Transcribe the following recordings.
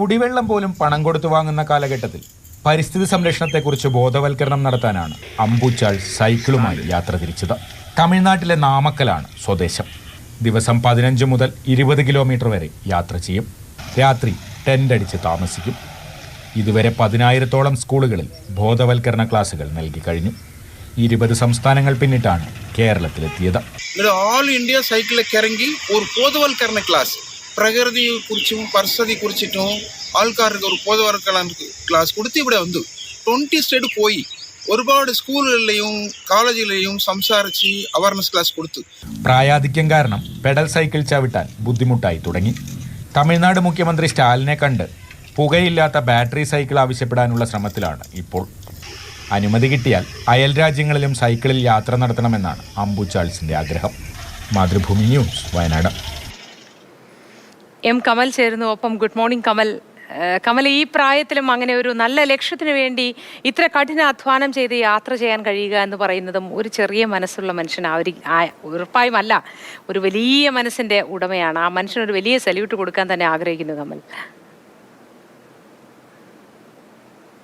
കുടിവെള്ളം പോലും പണം കൊടുത്തു വാങ്ങുന്ന കാലഘട്ടത്തിൽ പരിസ്ഥിതി സംരക്ഷണത്തെക്കുറിച്ച് ബോധവൽക്കരണം നടത്താനാണ് അമ്പൂച്ചാൾ സൈക്കിളുമായി യാത്ര തിരിച്ചത്. തമിഴ്നാട്ടിലെ നാമക്കലാണ് സ്വദേശം. ദിവസം പതിനഞ്ച് മുതൽ ഇരുപത് കിലോമീറ്റർ വരെ യാത്ര ചെയ്യും. രാത്രി ടെന്റ് അടിച്ച് താമസിക്കും. ഇതുവരെ പതിനായിരത്തോളം സ്കൂളുകളിൽ ബോധവൽക്കരണ ക്ലാസുകൾ നൽകി കഴിഞ്ഞു. ഇരുപത് സംസ്ഥാനങ്ങൾ പിന്നിട്ടാണ് കേരളത്തിലെത്തിയത്. ഓൾ ഇന്ത്യ സൈക്കിളിലേക്ക് ഇറങ്ങി ഒരു ബോധവൽക്കരണ ക്ലാസ്. പ്രകൃതിയെ കുറിച്ചും പരിസ്ഥിതി കുറിച്ചിട്ടും ആൾക്കാർക്ക് ഒരു ബോധവൽക്കരണ ക്ലാസ് കൊടുത്ത് ഇവിടെ വന്നു. ട്വന്റി സ്റ്റേറ്റ് പോയി. ഒരുപാട് സ്കൂളുകളിലെയും കോളേജുകളിലെയും സംസാരിച്ച് അവയർനെസ് ക്ലാസ് കൊടുത്തു. പ്രായാധിക്യം കാരണം പെഡൽ സൈക്കിൾ ചവിട്ടാൻ ബുദ്ധിമുട്ടായി തുടങ്ങി. തമിഴ്നാട് മുഖ്യമന്ത്രി സ്റ്റാലിനെ കണ്ട് പുകയില്ലാത്ത ബാറ്ററി സൈക്കിൾ ആവശ്യപ്പെടാനുള്ള ശ്രമത്തിലാണ് ഇപ്പോൾ. അനുമതി കിട്ടിയാൽ അയൽ രാജ്യങ്ങളിലും സൈക്കിളിൽ യാത്ര നടത്തണമെന്നാണ് അംബു ചാൾസിന്റെ ആഗ്രഹം. മാതൃഭൂമി ന്യൂസ് വയനാട്. എം കമൽ ചേരുന്നു. ഒപ്പം ഗുഡ് മോർണിംഗ് കമൽ. കമൽ ഈ പ്രായത്തിലും അങ്ങനെ ഒരു നല്ല ലക്ഷ്യത്തിന് വേണ്ടി ഇത്ര കഠിന അധ്വാനം ചെയ്ത് യാത്ര ചെയ്യാൻ കഴിയുക എന്ന് പറയുന്നതും ഒരു ചെറിയ മനസ്സുള്ള മനുഷ്യൻ ആ ഒരു ഉറപ്പായും അല്ല ഒരു വലിയ മനസ്സിന്റെ ഉടമയാണ്. ആ മനുഷ്യനൊരു വലിയ സല്യൂട്ട് കൊടുക്കാൻ തന്നെ ആഗ്രഹിക്കുന്നു കമൽ.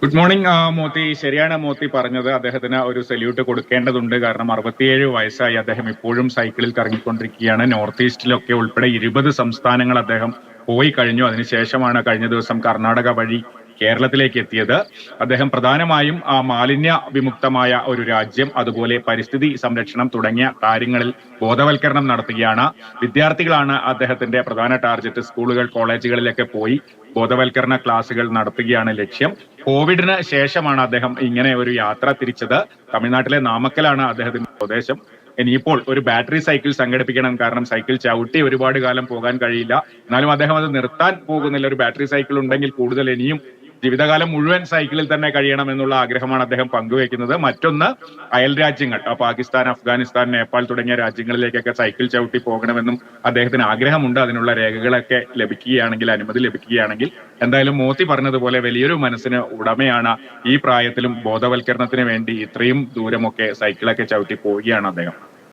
Good morning Moti. ശരിയാണ് മോത്തി പറഞ്ഞത്. അദ്ദേഹത്തിന് ഒരു സല്യൂട്ട് കൊടുക്കേണ്ടതുണ്ട്. കാരണം അറുപത്തിയേഴ് വയസ്സായി അദ്ദേഹം ഇപ്പോഴും സൈക്കിളിൽ കറങ്ങിക്കൊണ്ടിരിക്കുകയാണ്. നോർത്ത് ഈസ്റ്റിലൊക്കെ ഉൾപ്പെടെ ഇരുപത് സംസ്ഥാനങ്ങൾ അദ്ദേഹം പോയി കഴിഞ്ഞു. അതിനുശേഷമാണ് കഴിഞ്ഞ ദിവസം കർണാടക വഴി കേരളത്തിലേക്ക് എത്തിയത്. അദ്ദേഹം പ്രധാനമായും ആ മാലിന്യ വിമുക്തമായ ഒരു രാജ്യം അതുപോലെ പരിസ്ഥിതി സംരക്ഷണം തുടങ്ങിയ കാര്യങ്ങളിൽ ബോധവൽക്കരണം നടത്തുകയാണ്. വിദ്യാർത്ഥികളാണ് അദ്ദേഹത്തിന്റെ പ്രധാന ടാർഗറ്റ് സ്കൂളുകൾ കോളേജുകളിലൊക്കെ പോയി ബോധവൽക്കരണ ക്ലാസുകൾ നടത്തുകയാണ് ലക്ഷ്യം. കോവിഡിന് ശേഷമാണ് അദ്ദേഹം ഇങ്ങനെ ഒരു യാത്ര തിരിച്ചത്. തമിഴ്നാട്ടിലെ നാമക്കലാണ് അദ്ദേഹത്തിന്റെ പ്രദേശം ഇനിയിപ്പോൾ ഒരു ബാറ്ററി സൈക്കിൾ സംഘടിപ്പിക്കണം കാരണം സൈക്കിൾ ചവിട്ടി ഒരുപാട് കാലം പോകാൻ കഴിയില്ല. എന്നാലും അദ്ദേഹം അത് നിർത്താൻ പോകുന്നില്ല. ഒരു ബാറ്ററി സൈക്കിൾ ഉണ്ടെങ്കിൽ കൂടുതൽ ഇനിയും ജീവിതകാലം മുഴുവൻ സൈക്കിളിൽ തന്നെ കഴിയണം എന്നുള്ള ആഗ്രഹമാണ് അദ്ദേഹം പങ്കുവെക്കുന്നത് മറ്റൊന്ന് അയൽ രാജ്യങ്ങൾ. പാകിസ്ഥാൻ അഫ്ഗാനിസ്ഥാൻ നേപ്പാൾ തുടങ്ങിയ രാജ്യങ്ങളിലേക്കൊക്കെ സൈക്കിൾ ചവിട്ടി പോകണമെന്നും അദ്ദേഹത്തിന് ആഗ്രഹമുണ്ട്. അതിനുള്ള രേഖകളൊക്കെ ലഭിക്കുകയാണെങ്കിൽ അനുമതി ലഭിക്കുകയാണെങ്കിൽ. എന്തായാലും മോത്തി പറഞ്ഞതുപോലെ വലിയൊരു മനസ്സിന് ഉടമയാണ് ഈ പ്രായത്തിലും ബോധവൽക്കരണത്തിന് വേണ്ടി ഇത്രയും ദൂരമൊക്കെ സൈക്കിളൊക്കെ ചവിട്ടി പോവുകയാണ് അദ്ദേഹം.